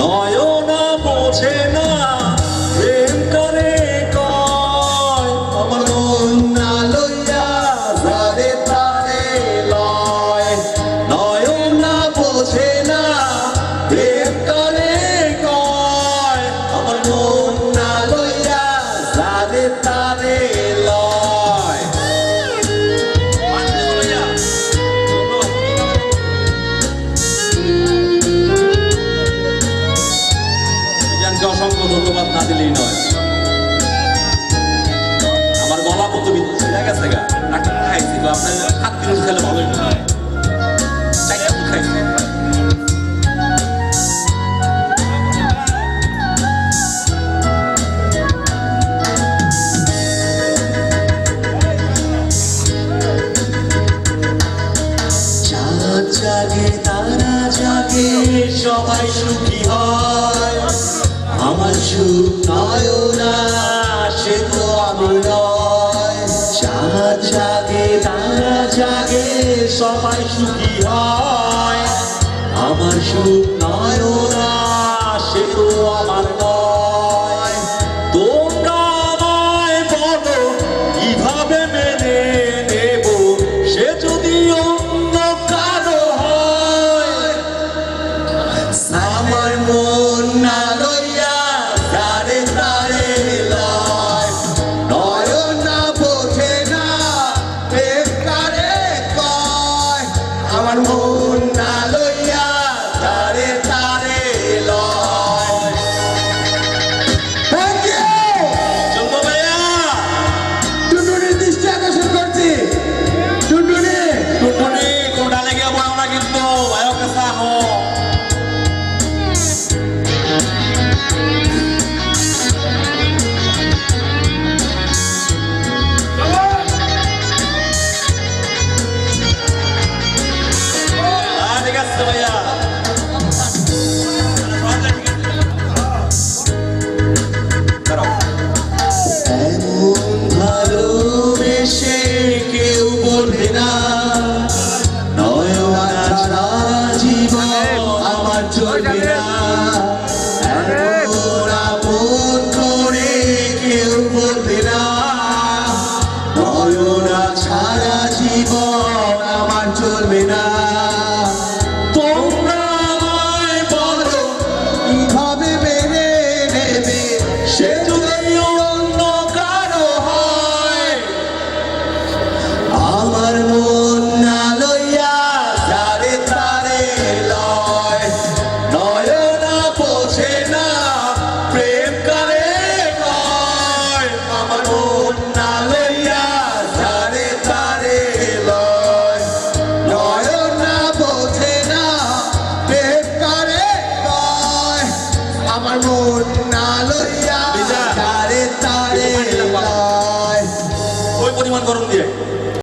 নয়না বোঝে জানকে অসংখ্য ধন্যবাদ না দিলেই নয়। আমার গলা মতো ছিঁড়ে গেছে গা? ডাক্তার খাইছি, তো আপনার হাত দিন খেলে ভালোই হয়। খাইছি সবাই সুখী হয়। আমার সুখ নয়না সে তো আমি নয়। চাঁদ জাগে তারা জাগে, সবাই সুখী হয়। আমার সুখ নয়না সে তো আমার নয়। তোমরা আমায় বলো, কীভাবে মেনে সে যদি অন্য কারও হয়, আমার মন না আমার মন না এমন ভালোবেসে কেউ বলবে না। নয়না ছাড়া জীবন আমার চলবে না। এমন আপন করে কেউ বলবে না। নয়না ছাড়া জীবন আমার চলবে না। তোমরা আমায় বলো, কীভাবে মেনে নেবে? সে না লইয়া তারে তারে ওই পরিমাণ গরম দিয়ে।